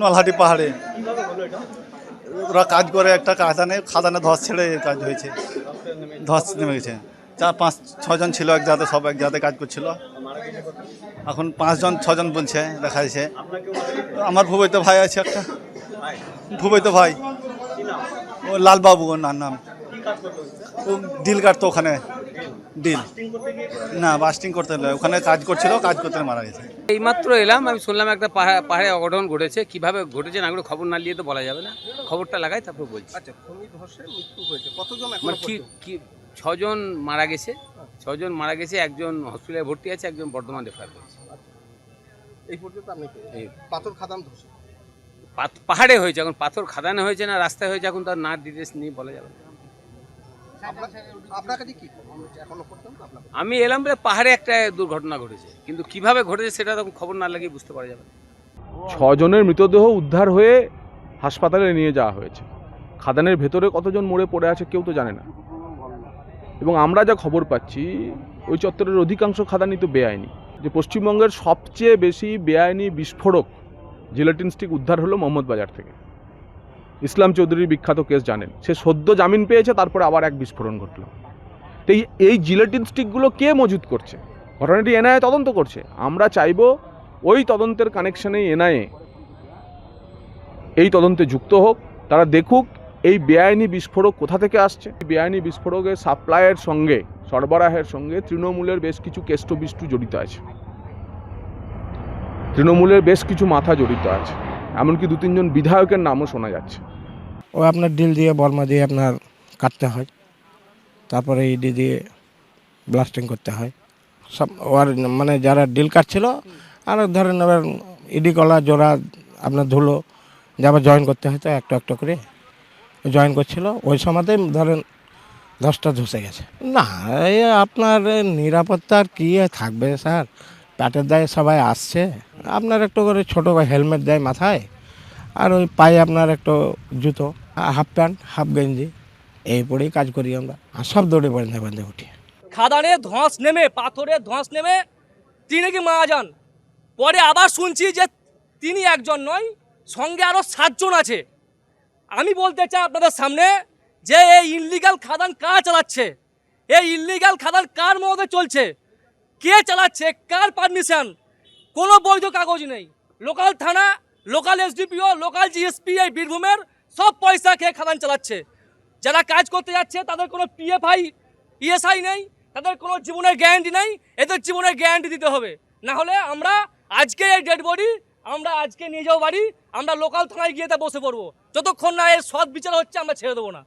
নলহাটি পাহাড়ে। ওরা কাজ করে একটা খাদানে খাদানে ধস ছেড়ে কাজ হয়েছে। ধস নেমে গেছে। চার, পাঁচ, ছজন ছিল এক জাতে সব এক জাতে কাজ করছিল। এখন পাঁচজন, ছজন বলছে, দেখা যাচ্ছে। আমার ভুবইতো ভাই আছে একটা। ভুবইতো ভাই। ও লালবাবু ওর নাম। ও ডিল কাটতো ওখানে। ডিল না বাস্টিং করতে হলে ওখানে কাজ করছিল কাজ করতে মারা গেছে। এইমাত্র এলাম আমি শুনলাম একটা পাহাড় পাহাড়ে অঘটন ঘটেছে। কীভাবে ঘটেছে না করে খবর না নিয়ে তো বলা যাবে না। খবরটা লাগাই তারপর বলছি। আচ্ছা মৃত্যু হয়েছে। কতজন মানে কি কি ছজন মারা গেছে। ছজন মারা গেছে একজন হসপিটালে ভর্তি আছে একজন বর্ধমান রেফার করেছে। এই পর্যন্ত আপনি পাথর খাদান পাহাড়ে হয়েছে এখন পাথর খাদানে হয়েছে না রাস্তায় হয়েছে এখন তার না ডিটেলস নিয়ে বলা যাবে না। আমি এলাম বলে পাহাড়ে একটা দুর্ঘটনা ঘটেছে কিন্তু কীভাবে ঘটেছে সেটা তখন খবর না লাগিয়ে বুঝতে পারা যাবে ছজনের মৃতদেহ উদ্ধার হয়ে হাসপাতালে নিয়ে যাওয়া হয়েছে। খাদানের ভেতরে কতজন মরে পড়ে আছে কেউ তো জানে না। এবং আমরা যা খবর পাচ্ছি ওই চত্বরের অধিকাংশ খাদানই তো বেআইনি। যে পশ্চিমবঙ্গের সবচেয়ে বেশি বেআইনি বিস্ফোরক জিলেটিন স্টিক উদ্ধার হলো মোহাম্মদ বাজার থেকে। ইসলাম চৌধুরীর বিখ্যাত কেস জানেন। সে সদ্য জামিন পেয়েছে, তারপরে আবার এক বিস্ফোরণ ঘটলো। তো এই জিলেটিন স্টিকগুলো কে মজুত করছে? ঘটনাটি এনআইএ তদন্ত করছে। আমরা চাইব ওই তদন্তের কানেকশনেই এনআইএ এই তদন্তে যুক্ত হোক, তারা দেখুক এই বেআইনি বিস্ফোরক কোথা থেকে আসছে। বেআইনি বিস্ফোরকের সাপ্লাইয়ের সঙ্গে, সরবরাহের সঙ্গে তৃণমূলের বেশ কিছু কেষ্টবিষ্টু জড়িত আছে। তৃণমূলের বেশ কিছু মাথা জড়িত আছে। এমনকি দু তিনজন বিধায়কের নামও শোনা যাচ্ছে। ও আপনার ডিল দিয়ে বর্মা দিয়ে আপনার কাটতে হয়। তারপরে ইডি দিয়ে ব্লাস্টিং করতে হয়। সব ওর মানে যারা ডিল কাটছিল, আর ধরেন এবার ইডি কলা, জোড়া, আপনার ধুলো যাবার জয়েন করতে হয়তো একটু একটু করে জয়েন করছিল। ওই সময়তে ধরেন দশটা ধসে গেছে। না আপনার নিরাপত্তার কী থাকবে, স্যার? প্যাটের দায়ে সবাই আসছে। আপনার একটু করে ছোটো হেলমেট দেয় মাথায়, আর ওই পায়ে আপনার একটু জুতো, হাফ প্যান্ট, হাফ গেঞ্জি এই পরেই কাজ করি আমরা। আর সব দৌড়ে বেঁধে বেঁধে উঠি। খাদানে ধস নেমে, পাথরে ধস নেমে, তিনি কি মারা যান? পরে আবার শুনছি যে তিনি একজন নয়, সঙ্গে আরও সাতজন আছে। আমি বলতে চাই আপনাদের সামনে যে এই ইনলিগাল খাদান কারা চালাচ্ছে? এই ইনলিগাল খাদান কার মধ্যে চলছে? কে চালাচ্ছে? কার পারমিশন কোনো বৈধ কাগজ নেই। লোকাল থানা, লোকাল এসডিপিও লোকাল জিএসপি এই বীরভূমের সব পয়সা খেয়ে খাদান চালাচ্ছে। যারা কাজ করতে যাচ্ছে, তাদের কোনো পিএফআই ইএসআই নেই, তাদের কোনো জীবনের গ্যারান্টি নেই, এদের জীবনের গ্যারান্টি দিতে হবে। না হলে আমরা আজকে এই ডেড বডি আমরা আজকে নিয়ে যাব বাড়ি, আমরা লোকাল থানায় গিয়ে তা বসে পড়ব। যতক্ষণ না এর সৎ বিচার হচ্ছে, আমরা ছেড়ে দেবো না।